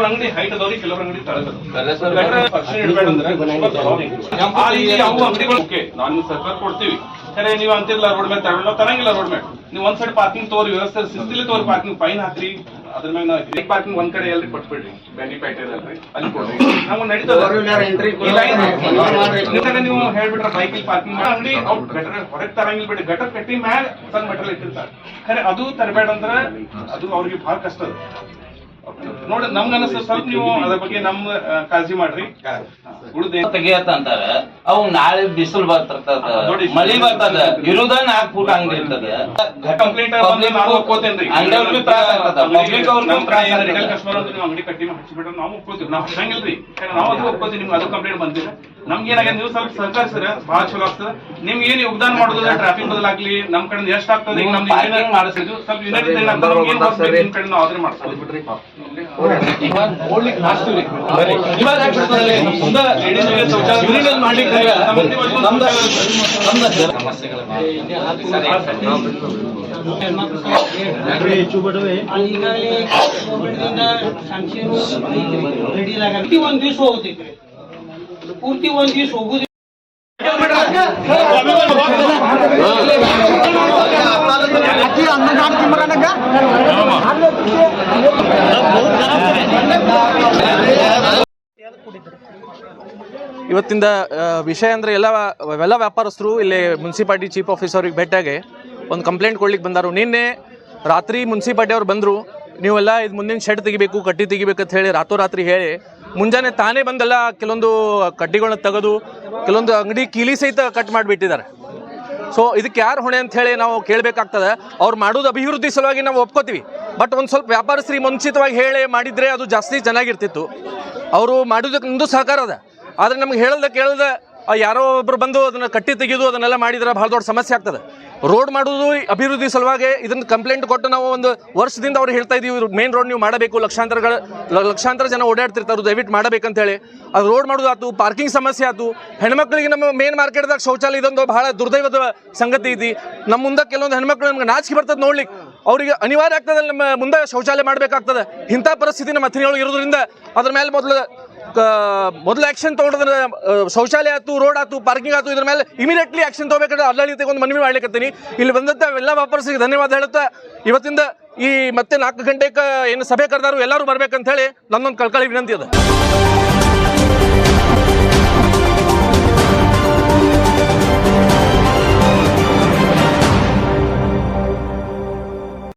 ಕೆಲವ್ರ ಅಂಗಡಿ ಹೈಟ್ ಅದಾವ್ರಿ ಕೆಲವ್ರ ಅಂಗಡಿ ತಳಗದ ಆ ರೀತಿ ಅವು ಅಂಗಡಿಗಳು ಓಕೆ ನಾನು ನೀವು ಸರ್ಕಾರ ಕೊಡ್ತೀವಿ. ಖರೆ ನೀವು ಅಂತಿಲ್ಲ ರೋಡ್ ಮೇಲೆ ತಗೊಂಡ ತರಂಗಿಲ್ಲ ರೋಡ್ ಮೇಲೆ. ನೀವು ಒಂದ್ ಸೈಡ್ ಪಾರ್ಕಿಂಗ್ ತೋರಿ ವ್ಯವಸ್ಥೆ ಶಿಸ್ತಿಲಿ ತೋರಿ ಪಾರ್ಕಿಂಗ್ ಫೈನ್ ಹಾಕ್ರಿ. ಅದ್ರ ಮೇಲೆ ನಾವು ಪಾರ್ಕಿಂಗ್ ಒಂದ್ ಕಡೆ ಎಲ್ರಿ ಕೊಟ್ಬಿಡ್ರಿ. ಬ್ಯಾಂಡಿಪೇಟೆ ಅಲ್ಲಿ ಕೊಡ್ರಿ. ನಾವು ನಡೀತದ. ನೀವು ಹೇಳ್ಬಿಟ್ರೆ ಬೈಕ್ ಪಾರ್ಕಿಂಗ್ ಅಂಗಡಿ ಅವ್ರು ಗಟರ್ ಹೊರಗೆ ತರಂಗಿಲ್ಲ ಬಿಡಿ ಗಟರ್ ಕಟ್ಟಿ ಮ್ಯಾಲ ಸಣ್ಣ ಮೆಟಲ್ ಇಟ್ಟಿರ್ತಾರೆ. ಖರೆ ಅದು ತರಬೇಡ ಅಂದ್ರೆ ಅದು ಅವ್ರಿಗೆ ಬಹಳ ಕಷ್ಟ ಅದ. ನೋಡಿ ನಮ್ಗ ಅನಿಸ್ತದೆ ಸ್ವಲ್ಪ ನೀವು ಅದ್ರ ಬಗ್ಗೆ ನಮ್ ಕಾಳಜಿ ಮಾಡ್ರಿ. ಉಳಿದ. ತೆಗಿಯತ್ತ ಅಂತಾರ ಅವ್ ನಾಳೆ ಬಿಸಿಲು ಬರ್ತಿರ್ತದ. ನೋಡಿ. ಮಳಿ ಬರ್ತದ. ಇರುದ ನಾಲ್ಕು ಫೂಟ್ ಅಂಗಡಿ ಇರ್ತದ. ಕಂಪ್ಲೇಂಟ್ ಬಂದ್ರೆ ನಾನು ಒಪ್ಕೋತೇನ್ರಿ. ಅಂಗಡಿಯವ್ರಿಗೂ ತ್ರಾಸ ಆಗ್ತದ. ಪಬ್ಲಿಕ್ ಅವ್ರಿಗೂ ತ್ರಾಸ ರಿಟೇಲ್ ಕಸ್ಟಮರ್ ಅಂತ ನೀವು ಅಂಗಡಿ ಕಟ್ಟಿ ಹಚ್ಚಿಬಿಟ್ರೆ ನಾವು ಒಪ್ಕೋತೀವಿ. ನಾವು ಹಚ್ಚಂಗಿಲ್ರಿ ನಾವು ಅದು ಒಪ್ಕೋತೀವಿ ನಿಮ್ಗೆ ಅದು ಕಂಪ್ಲೇಂಟ್ ಬಂದಿಲ್ಲ ನಮ್ಗೆ ಏನಾಗಿದೆ ನೀವು ಸ್ವಲ್ಪ ಸಹಕರಿಸಿದ್ರೆ ಬಹಳ ಚಲೋ ಆಗ್ತದೆ. ನಿಮ್ಗೆ ಏನು ಯೋಗದಾನ ಮಾಡೋದಿಲ್ಲ ಟ್ರಾಫಿಕ್ ಬದಲಾಗ್ಲಿ ನಮ್ ಕಡೆ ಎಷ್ಟು ಆಗ್ತದೆ ಈಗ ನಮ್ದು ಮಾಡಿಸಿದ್ವಿ. ಸ್ವಲ್ಪ ಯುನೈಟೆಡ್ ಕಡೆ ನಾವು ಅದ್ರ ಮಾಡ್ತೀವಿ ಒಂದ್ ದಿವ್ಸ ಹೋಗ್ತೈತ್ರಿ ಪೂರ್ತಿ ಒಂದ್ ದಿವ್ಸ ಹೋಗುದು ಇವತ್ತಿಂದ ವಿಷಯ ಅಂದರೆ ಎಲ್ಲ ಎಲ್ಲ ವ್ಯಾಪಾರಸ್ಥರು ಇಲ್ಲಿ ಮುನ್ಸಿಪಾಲ್ಟಿ ಚೀಫ್ ಆಫೀಸರ್ಗೆ ಭೇಟಿಯಾಗಿ ಒಂದು ಕಂಪ್ಲೇಂಟ್ ಕೊಡ್ಲಿಕ್ಕೆ ಬಂದರು. ನಿನ್ನೆ ರಾತ್ರಿ ಮುನ್ಸಿಪಾಲ್ಟಿ ಅವ್ರು ಬಂದರು, ನೀವೆಲ್ಲ ಇದು ಮುಂದಿನ ಶೆಡ್ ತೆಗಿಬೇಕು, ಕಟ್ಟಿ ತೆಗಿಬೇಕು ಅಂತ ಹೇಳಿ ರಾತ್ರೋರಾತ್ರಿ ಹೇಳಿ, ಮುಂಜಾನೆ ತಾನೇ ಬಂದೆಲ್ಲ ಕೆಲವೊಂದು ಕಡ್ಡಿಗಳನ್ನ ತೆಗೆದು, ಕೆಲವೊಂದು ಅಂಗಡಿ ಕೀಲಿ ಸಹಿತ ಕಟ್ ಮಾಡಿಬಿಟ್ಟಿದ್ದಾರೆ. ಸೊ ಇದಕ್ಕೆ ಯಾರು ಹೊಣೆ ಅಂತ ಹೇಳಿ ನಾವು ಕೇಳಬೇಕಾಗ್ತದೆ. ಅವ್ರು ಮಾಡೋದು ಅಭಿವೃದ್ಧಿ ಸಲುವಾಗಿ ನಾವು ಒಪ್ಕೋತೀವಿ. ಬಟ್ ಒಂದು ಸ್ವಲ್ಪ ವ್ಯಾಪಾರಸ್ಥರಿಗೆ ಮುಂಚಿತವಾಗಿ ಹೇಳಿ ಮಾಡಿದರೆ ಅದು ಜಾಸ್ತಿ ಚೆನ್ನಾಗಿರ್ತಿತ್ತು. ಅವರು ಮಾಡೋದಕ್ಕೆ ನಮ್ಮದು ಸಹಕಾರ ಅದ. ಆದರೆ ನಮ್ಗೆ ಹೇಳದ ಕೇಳದ ಯಾರೋ ಒಬ್ರು ಬಂದು ಅದನ್ನ ಕಟ್ಟಿ ತೆಗೆದು ಅದನ್ನೆಲ್ಲ ಮಾಡಿದ್ರೆ ಭಾಳ ದೊಡ್ಡ ಸಮಸ್ಯೆ ಆಗ್ತದೆ. ರೋಡ್ ಮಾಡೋದು ಅಭಿವೃದ್ಧಿ ಸಲುವಾಗಿ ಇದನ್ನ ಕಂಪ್ಲೇಂಟ್ ಕೊಟ್ಟು ನಾವು ಒಂದು ವರ್ಷದಿಂದ ಅವ್ರು ಹೇಳ್ತಾ ಇದೀವಿ ಮೇನ್ ರೋಡ್ ನೀವು ಮಾಡಬೇಕು, ಲಕ್ಷಾಂತರಗಳ ಲಕ್ಷಾಂತರ ಜನ ಓಡಾಡ್ತಿರ್ತಾರೆ ದಯವಿಟ್ಟು ಮಾಡಬೇಕಂತ ಹೇಳಿ ಅದು ರೋಡ್ ಮಾಡೋದು ಆತು ಪಾರ್ಕಿಂಗ್ ಸಮಸ್ಯೆ ಆತು ಹೆಣ್ಮಕ್ಳಿಗೆ ನಮ್ಮ ಮೇನ್ ಮಾರ್ಕೆಟ್ದಾಗ ಶೌಚಾಲಯ ಇದೊಂದು ಬಹಳ ದುರ್ದೈವದ ಸಂಗತಿ ಐತಿ. ನಮ್ಮ ಮುಂದೆ ಕೆಲವೊಂದು ಹೆಣ್ಮಕ್ಳು ನಮ್ಗೆ ನಾಚಿಕೆ ಬರ್ತದೆ ನೋಡ್ಲಿಕ್ಕೆ. ಅವ್ರಿಗೆ ಅನಿವಾರ್ಯ ಆಗ್ತದೆ ನಮ್ಮ ಮುಂದೆ ಶೌಚಾಲಯ ಮಾಡಬೇಕಾಗ್ತದೆ. ಇಂಥ ಪರಿಸ್ಥಿತಿ ನಮ್ಮ ಅಥಿನಿಯೊಳಗೆ ಇರೋದ್ರಿಂದ ಅದ್ರ ಮೇಲೆ ಮೊದಲು ಮೊದಲು ಆ್ಯಕ್ಷನ್ ತಗೊಂಡ್ರೆ ಶೌಚಾಲಯ ಆಯ್ತು ರೋಡ್ ಆಯ್ತು ಪಾರ್ಕಿಂಗ್ ಆಯ್ತು, ಇದ್ರ ಮೇಲೆ ಇಮಿಡಿಯೇಟ್ಲಿ ಆ್ಯಕ್ಷನ್ ತಗೋಬೇಕಾದ್ರೆ ಆಡಳಿತಕ್ಕೆ ಒಂದು ಮನವಿ ಮಾಡ್ಲಿಕ್ಕತ್ತೀನಿ ಇಲ್ಲಿ ಬಂದಂತ ಎಲ್ಲ ವ್ಯಾಪಾರಸ್ಥರಿಗೆ ಧನ್ಯವಾದ ಹೇಳುತ್ತಾ, ಇವತ್ತಿಂದ ಈ ಮತ್ತೆ ನಾಲ್ಕು ಗಂಟೆಗೆ ಏನು ಸಭೆ ಕರೆದಾರು ಎಲ್ಲರೂ ಬರ್ಬೇಕಂತ ಹೇಳಿ ನನ್ನೊಂದು ಕಳ್ಕಳಿ ವಿನಂತಿ ಅದ.